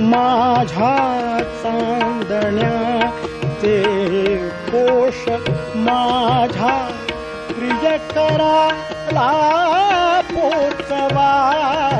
माझा चांदण्या ते कोश माझा प्रियकराला पोचवा.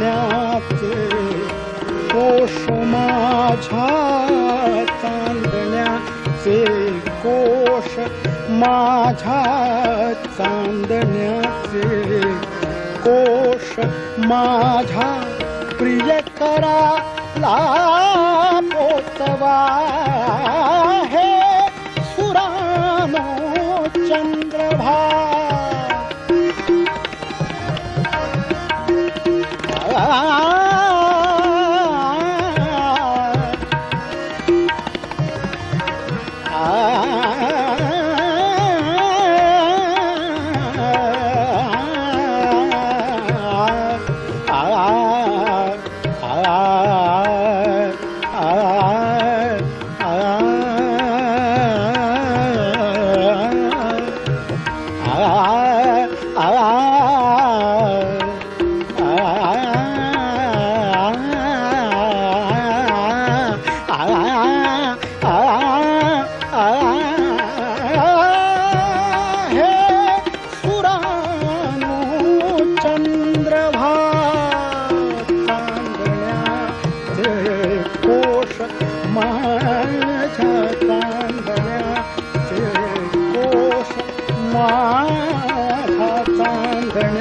्या कोष माझा चन्दे कोश माझा झा कोश माझा प्रियकरा ला पोतवा Oh.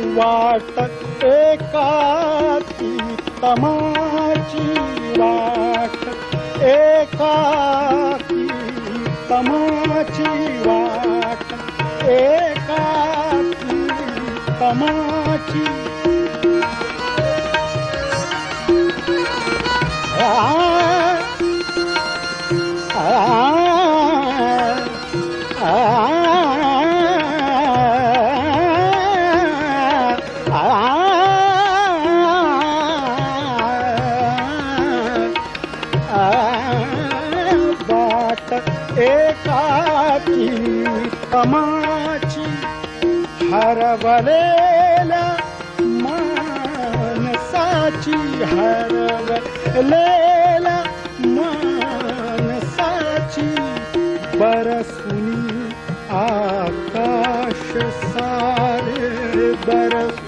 वाट एकाची तमाची वाट. एकाची तमाची वाट. एकाची तमाची तमाची हरवलेला मानसाची हरवलेला मानसाची बरसुनी आकाश सारे बरसुनी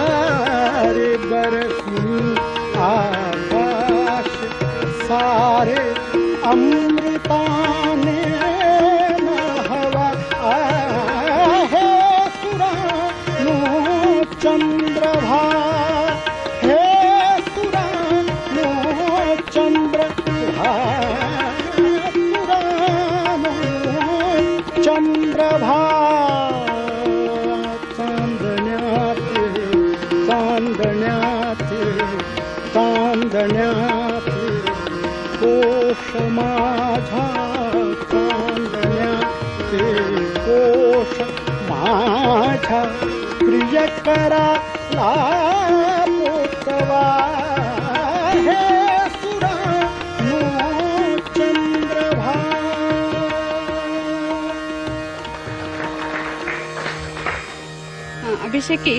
चकरा ला पुतवा चंद्रभा हाँ, अभिषेक की